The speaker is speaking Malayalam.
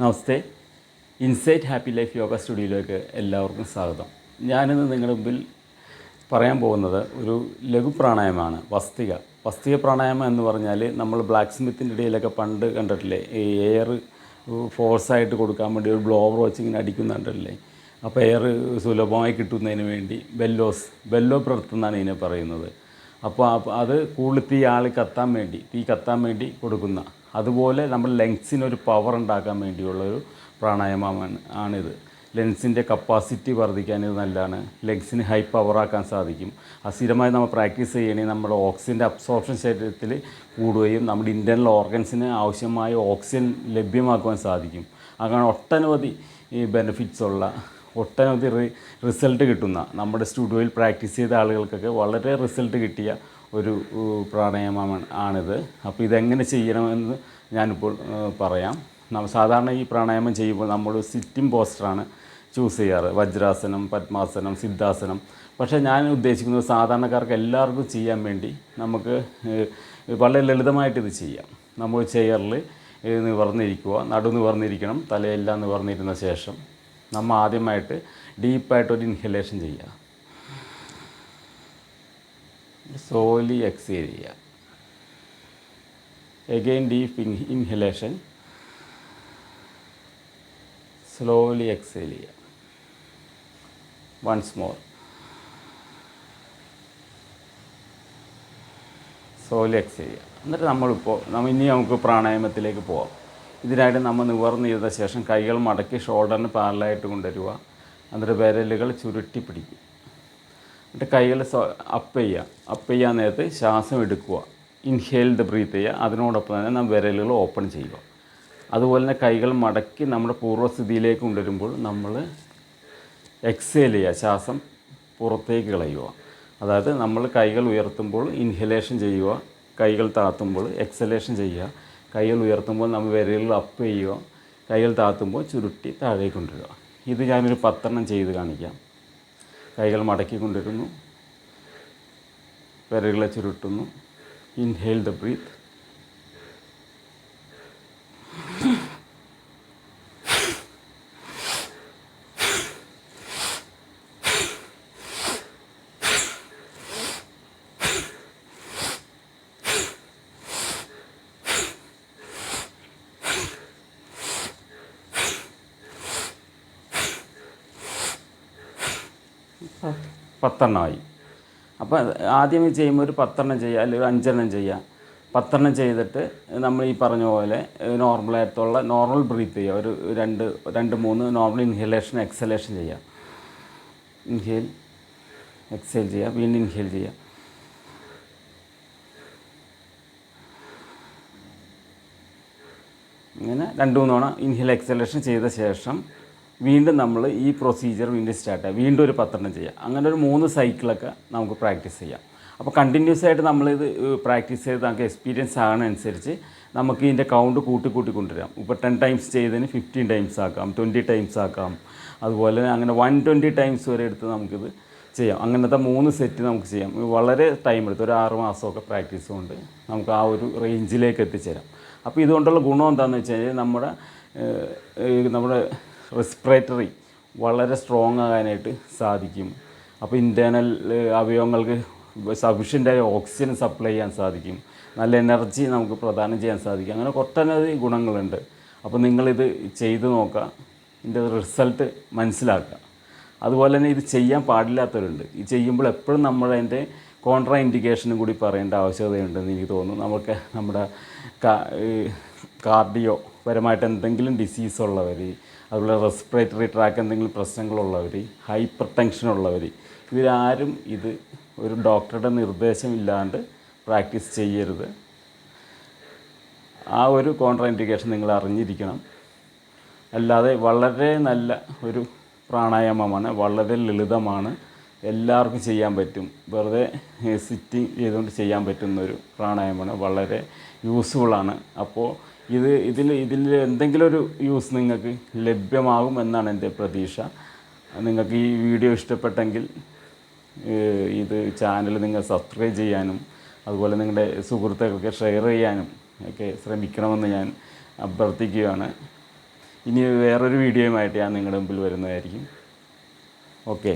നമസ്തേ. ഇൻസൈറ്റ് ഹാപ്പി ലൈഫ് യോഗ സ്റ്റുഡിയോയിലേക്ക് എല്ലാവർക്കും സ്വാഗതം. ഞാനിന്ന് നിങ്ങളുടെ മുമ്പിൽ പറയാൻ പോകുന്നത് ഒരു ലഘു പ്രാണായമാണ് വസ്തിക. വസ്തിക പ്രാണായാമം എന്ന് പറഞ്ഞാൽ നമ്മൾ ബ്ലാക്ക് സ്മിത്തിന്റെ ഇടയിലൊക്കെ പണ്ട് കണ്ടിട്ടില്ലേ? ഈ എയർ ഫോഴ്സായിട്ട് കൊടുക്കാൻ വേണ്ടി ഒരു ബ്ലോവർ വെച്ച് ഇങ്ങനെ അടിക്കുന്നുണ്ടല്ലേ അപ്പോൾ എയർ സുലഭമായി കിട്ടുന്നതിന് വേണ്ടി ബെല്ലോസ് ബെല്ലോ ബ്രത്ത് എന്നാണ് ഇതിനെ പറയുന്നത്. അപ്പോൾ അത് കൂടുതൽ തീ ആൾ കത്താൻ വേണ്ടി തീ കത്താൻ വേണ്ടി കൊടുക്കുന്ന. അതുപോലെ നമ്മൾ ലങ്സിനൊരു പവർ ഉണ്ടാക്കാൻ വേണ്ടിയുള്ളൊരു പ്രാണായാമമാണ് ആണിത്. ലെങ്സിന്റെ കപ്പാസിറ്റി വർദ്ധിക്കാൻ ഇത് നല്ലതാണ്. ലെങ്സിന് ഹൈ പവറാക്കാൻ സാധിക്കും. അത് സ്ഥിരമായി നമ്മൾ പ്രാക്ടീസ് ചെയ്യണമെങ്കിൽ നമ്മുടെ ഓക്സിജന്റെ അബ്സോർപ്ഷൻ ശരീരത്തിൽ കൂടുകയും നമ്മുടെ ഇന്റേർണൽ ഓർഗൻസിന് ആവശ്യമായ ഓക്സിജൻ ലഭ്യമാക്കുവാൻ സാധിക്കും. അങ്ങനെ ഒട്ടനവധി ബെനിഫിറ്റ്സ് ഉള്ള ഒട്ടനവധി റിസൾട്ട് കിട്ടുന്ന നമ്മുടെ സ്റ്റുഡിയോയിൽ പ്രാക്ടീസ് ചെയ്ത ആളുകൾക്കൊക്കെ വളരെ റിസൾട്ട് കിട്ടിയ ഒരു പ്രാണായാമമാണ് ആണിത്. അപ്പോൾ ഇതെങ്ങനെ ചെയ്യണമെന്ന് ഞാനിപ്പോൾ പറയാം. സാധാരണ ഈ പ്രാണായാമം ചെയ്യുമ്പോൾ നമ്മൾ സിറ്റിംഗ് പോസ്റ്ററാണ് ചൂസ് ചെയ്യാറ്. വജ്രാസനം പത്മാസനം സിദ്ധാസനം. പക്ഷേ ഞാൻ ഉദ്ദേശിക്കുന്നത് സാധാരണക്കാർക്ക് എല്ലാവർക്കും ചെയ്യാൻ വേണ്ടി നമുക്ക് വളരെ ലളിതമായിട്ട് ഇത് ചെയ്യാം. നമ്മൾ ചെയറിൽ നിവർന്നിരിക്കുക നടു നിവർന്നിരിക്കണം തലയെല്ലാം നിവർന്നിരുന്ന ശേഷം നമ്മൾ ആദ്യമായിട്ട് ഡീപ്പായിട്ട് ഒരു ഇൻഹലേഷൻ ചെയ്യുക. സോലി എക്സേൽ ചെയ്യുക. Again deep inhalation slowly exhale ചെയ്യുക. വൺസ് മോർ സോലി എക്സേൽ ചെയ്യുക. എന്നിട്ട് നമ്മളിപ്പോൾ നമ്മൾ ഇനി നമുക്ക് പ്രാണായാമത്തിലേക്ക് പോവാം. ഇതിനായിട്ട് നമ്മൾ നിവർന്ന് ചെയ്ത ശേഷം കൈകൾ മടക്കി ഷോൾഡറിന് പാരലായിട്ട് കൊണ്ടുവരിക. എന്നിട്ട് വിരലുകൾ ചുരുട്ടി പിടിക്കുക. എന്നിട്ട് കൈകൾ അപ്പ് ചെയ്യുക. അപ്പ് ചെയ്യാൻ നേരത്ത് ശ്വാസം എടുക്കുക. ഇൻഹെയിൽഡ് ബ്രീത്ത് ചെയ്യുക. അതിനോടൊപ്പം തന്നെ നാം വിരലുകൾ ഓപ്പൺ ചെയ്യുക. അതുപോലെ തന്നെ കൈകൾ മടക്കി നമ്മുടെ പൂർവസ്ഥിതിയിലേക്ക് കൊണ്ടുവരുമ്പോൾ നമ്മൾ എക്സേൽ ചെയ്യുക. ശ്വാസം പുറത്തേക്ക് കളയുക. അതായത് നമ്മൾ കൈകൾ ഉയർത്തുമ്പോൾ ഇൻഹലേഷൻ ചെയ്യുക. കൈകൾ താത്തുമ്പോൾ എക്സലേഷൻ ചെയ്യുക. കൈകൾ ഉയർത്തുമ്പോൾ നമ്മൾ വിരലുകൾ അപ്പ് ചെയ്യുക കൈകൾ താത്തുമ്പോൾ ചുരുട്ടി താഴേക്ക് കൊണ്ടുവരിക. ഇത് ഞാനൊരു പത്തെണ്ണം ചെയ്ത് കാണിക്കാം. കൈകൾ മടക്കി കൊണ്ടിരുന്നു. വിരലുകളെ ചുരുട്ടുന്നു. ഇൻഹെയിൽ ദ ബ്രീത്ത് പത്തെണ്ണമായി. അപ്പോൾ ആദ്യം ചെയ്യുമ്പോൾ ഒരു പത്തെണ്ണം ചെയ്യുക അല്ലെങ്കിൽ ഒരു അഞ്ചെണ്ണം ചെയ്യുക. പത്തെണ്ണം ചെയ്തിട്ട് നമ്മൾ ഈ പറഞ്ഞ പോലെ നോർമലായിട്ടുള്ള നോർമൽ ബ്രീത്ത് ചെയ്യുക. ഒരു രണ്ട് രണ്ട് മൂന്ന് നോർമൽ ഇൻഹലേഷൻ എക്സലേഷൻ ചെയ്യുക. ഇൻഹേൽ എക്സേൽ ചെയ്യുക. വീണ്ടും ഇൻഹേൽ ചെയ്യുക. ഇങ്ങനെ രണ്ട് മൂന്ന് തവണ ഇൻഹേൽ എക്സലേഷൻ ചെയ്ത ശേഷം വീണ്ടും നമ്മൾ ഈ പ്രൊസീജിയർ വീണ്ടും സ്റ്റാർട്ട് ചെയ്യുക വീണ്ടും ഒരു പത്തെണ്ണം ചെയ്യുക അങ്ങനെ ഒരു മൂന്ന് സൈക്കിളൊക്കെ നമുക്ക് പ്രാക്ടീസ് ചെയ്യാം. അപ്പോൾ കണ്ടിന്യൂസ് ആയിട്ട് നമ്മളിത് പ്രാക്ടീസ് ചെയ്ത് നമുക്ക് എക്സ്പീരിയൻസ് ആകുന്നതനുസരിച്ച് നമുക്ക് ഇതിന്റെ കൗണ്ട് കൂട്ടി കൂട്ടി കൊണ്ടുവരാം. ഇപ്പോൾ ടെൻ ടൈംസ് ചെയ്തതിന് ഫിഫ്റ്റീൻ ടൈംസ് ആക്കാം ട്വന്റി ടൈംസ് ആക്കാം. അതുപോലെ അങ്ങനെ വൺ ട്വന്റി ടൈംസ് വരെ എടുത്ത് നമുക്കിത് ചെയ്യാം. അങ്ങനത്തെ മൂന്ന് സെറ്റ് നമുക്ക് ചെയ്യാം. വളരെ ടൈം എടുത്ത് ഒരു ആറ് മാസമൊക്കെ പ്രാക്ടീസ് കൊണ്ട് നമുക്ക് ആ ഒരു റേഞ്ചിലേക്ക് എത്തിച്ചേരാം. അപ്പോൾ ഇതുകൊണ്ടുള്ള ഗുണം എന്താണെന്ന് വെച്ച് കഴിഞ്ഞാൽ നമ്മുടെ നമ്മുടെ റെസ്പിറേറ്ററി വളരെ സ്ട്രോങ് ആകാനായിട്ട് സാധിക്കും. അപ്പോൾ ഇന്റേർണൽ അവയവങ്ങൾക്ക് സഫിഷ്യന്റായ ഓക്സിജൻ സപ്ലൈ ചെയ്യാൻ സാധിക്കും. നല്ല എനർജി നമുക്ക് പ്രദാനം ചെയ്യാൻ സാധിക്കും. അങ്ങനെ ഒട്ടനവധി ഗുണങ്ങളുണ്ട്. അപ്പോൾ നിങ്ങളിത് ചെയ്ത് നോക്കുക. ഇതിന്റെ റിസൾട്ട് മനസ്സിലാക്കുക. അതുപോലെ തന്നെ ഇത് ചെയ്യാൻ പാടില്ലാത്തവരുണ്ട്. ഇത് ചെയ്യുമ്പോൾ എപ്പോഴും നമ്മൾ അതിന്റെ കോൺട്രാ ഇൻഡിക്കേഷനും കൂടി പറയേണ്ട ആവശ്യകതയുണ്ടെന്ന് എനിക്ക് തോന്നുന്നു. നമുക്ക് നമ്മുടെ കാർഡിയോ പരമായിട്ട് എന്തെങ്കിലും ഡിസീസ് ഉള്ളവർ അതുപോലെ റെസ്പിറേറ്ററി ട്രാക്ക് എന്തെങ്കിലും പ്രശ്നങ്ങളുള്ളവർ ഹൈപ്പർ ടെൻഷൻ ഉള്ളവർ ഇവരാരും ഇത് ഒരു ഡോക്ടറുടെ നിർദ്ദേശമില്ലാണ്ട് പ്രാക്ടീസ് ചെയ്യരുത്. ആ ഒരു കോൺട്രാ ഇൻഡിക്കേഷൻ നിങ്ങൾ അറിഞ്ഞിരിക്കണം. അല്ലാതെ വളരെ നല്ല ഒരു പ്രാണായാമമാണ് വളരെ ലളിതമാണ്. എല്ലാവർക്കും ചെയ്യാൻ പറ്റും. വെറുതെ സിറ്റിങ് ചെയ്തുകൊണ്ട് ചെയ്യാൻ പറ്റുന്നൊരു പ്രാണായാമമാണ്. വളരെ യൂസ്ഫുള്ളാണ് അപ്പോൾ ഇത് ഇതിൽ ഇതിൽ എന്തെങ്കിലും ഒരു യൂസ് നിങ്ങൾക്ക് ലഭ്യമാകും എന്നാണ് എന്റെ പ്രതീക്ഷ. നിങ്ങൾക്ക് ഈ വീഡിയോ ഇഷ്ടപ്പെട്ടെങ്കിൽ ഇത് ചാനൽ നിങ്ങൾ സബ്സ്ക്രൈബ് ചെയ്യാനും അതുപോലെ നിങ്ങളുടെ സുഹൃത്തുക്കൾക്ക് ഷെയർ ചെയ്യാനും ഒക്കെ ശ്രമിക്കണമെന്ന് ഞാൻ അഭ്യർത്ഥിക്കുകയാണ്. ഇനി വേറൊരു വീഡിയോയുമായിട്ട് ഞാൻ നിങ്ങളുടെ മുമ്പിൽ വരുന്നതായിരിക്കും. ഓക്കെ